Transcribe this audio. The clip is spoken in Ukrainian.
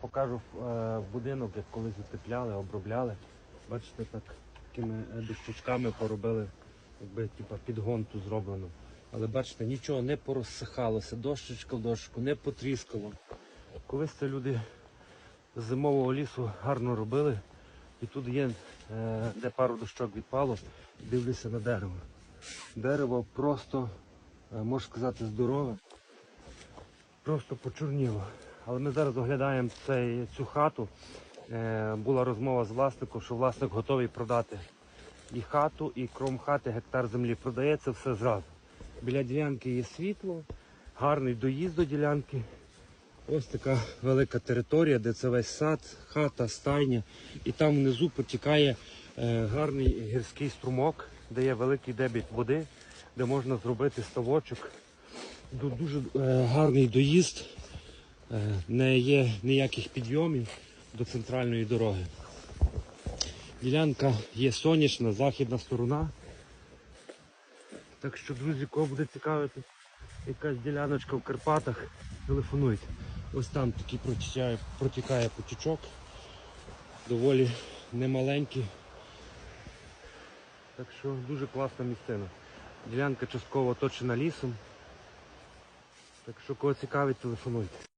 Покажу е, будинок, як колись утепляли, обробляли. Бачите, так такими е, дощечками поробили, якби типа підгон тут зроблено. Але бачите, нічого не порозсихалося, дощечка в дощку, не потріскало. Колись це люди з зимового лісу гарно робили. І тут є, е, де пару дощок відпало, дивлюся на дерево. Дерево просто, можна сказати, здорове, просто почорніло. Але ми зараз оглядаємо цей, цю хату. Е, була розмова з власником, що власник готовий продати і хату, і кром хати гектар землі. Продається все зразу. Біля ділянки є світло, гарний доїзд до ділянки. Ось така велика територія, де це весь сад, хата, стайня. І там внизу потікає е, гарний гірський струмок, де є великий дебіт води, де можна зробити ставочок. Ду- Дуже е, гарний доїзд, не є ніяких підйомів до центральної дороги. Ділянка є сонячна, західна сторона. Так що, друзі, кого буде цікавити якась діляночка в Карпатах, телефонуйте. Ось там такий протікає, протікає потічок. Доволі немаленький. Так що дуже класна місцина. Ділянка частково оточена лісом. Так що кого цікавить, телефонуйте.